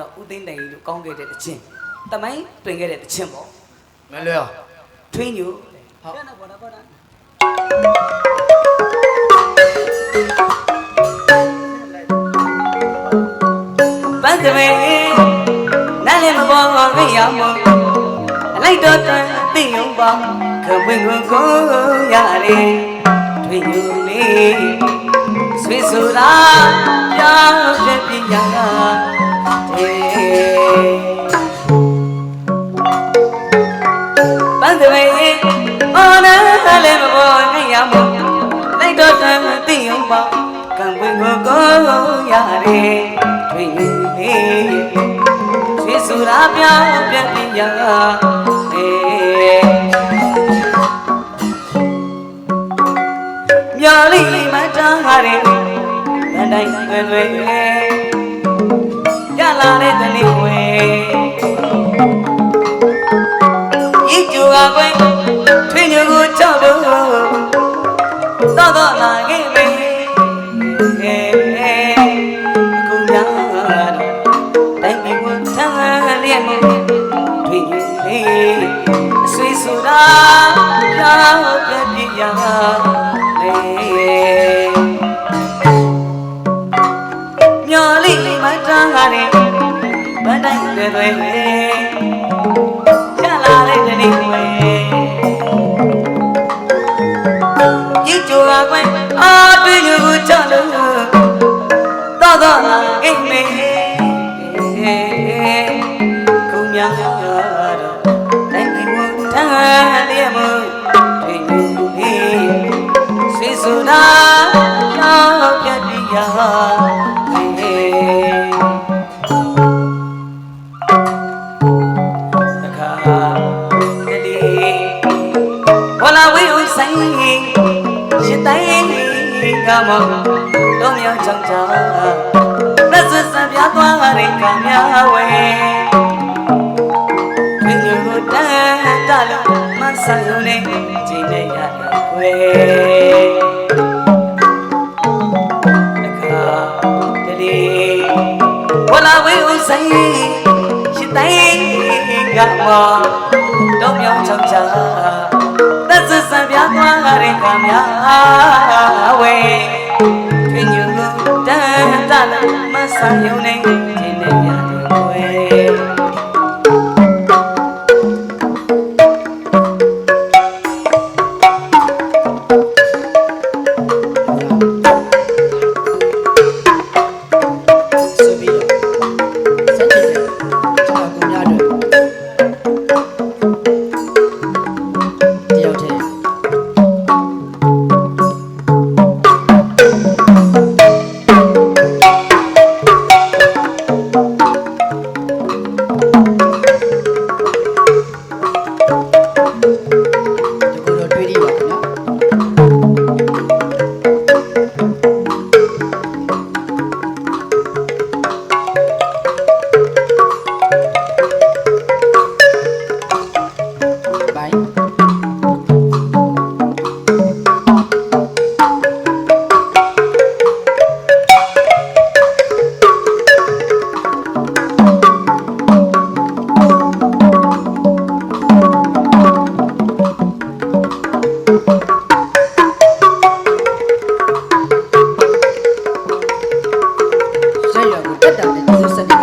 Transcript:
တော့ဦးသိန်းတိုင်ကြီးတို့ကောင်းခဲ့တဲ့တခြင်းတမိုင်းတွင်ခဲ့တဲ့တခြင်းပေါ့မလွယ်အောင်ထွင်းညိုဟုတ်ပြန်တော့ဘောတော့ဘောတော့ပန်းစမေနားလည်းမပေါ်ခဲ့ရမို့အလိုက်တော့တန်သိယုံပါခဝင်းကိုကိုရတယ်ထွင်းညိုလေးဆွေဆိုတာပြောင်းတဲ့ပြညာ ပန်းစမေအော်နာလည်းမပေါ်ခဲ့ရမို့လိုက်တော့တန်သိယုံပါကံဝင်ကိုကိုရတယ်ထွေယူနေဆွေစုရာပြောင်းပြပြညာအေမျော်လင့်မတားရတယ်ဗန်တိုင်းွယ်ွယ်ရလာတဲ့တလေးဝဲ ဆွေဆိုတာရောက်ပြပြရလေမျော်လင့်မတန်းကားတဲ့ဗန်တိုင်းတွေတွေ ဆွေဆိုတာတော့ပြတ်ပြရတခါတလေဝလာဝေးဦးဆိုင်ရှစ်တိုင်းကမတော့မြောင်ချောင်းချာလက်စွပ်စပြသွားရတဲ့ကံများဝဲ ဆန်လို့နေချိန်နဲ့ရတဲ့ခွေတခါတလေဝလာဝေးဦးဆိုင်ရှစ်တိုင်းကမတော့မြောင်ချောင်းချာလက်စွပ်စပြသွားရတဲ့ကံများဝဲထွေညူကိုတန်တလာမဆန်ယုံနေ Dr. Susan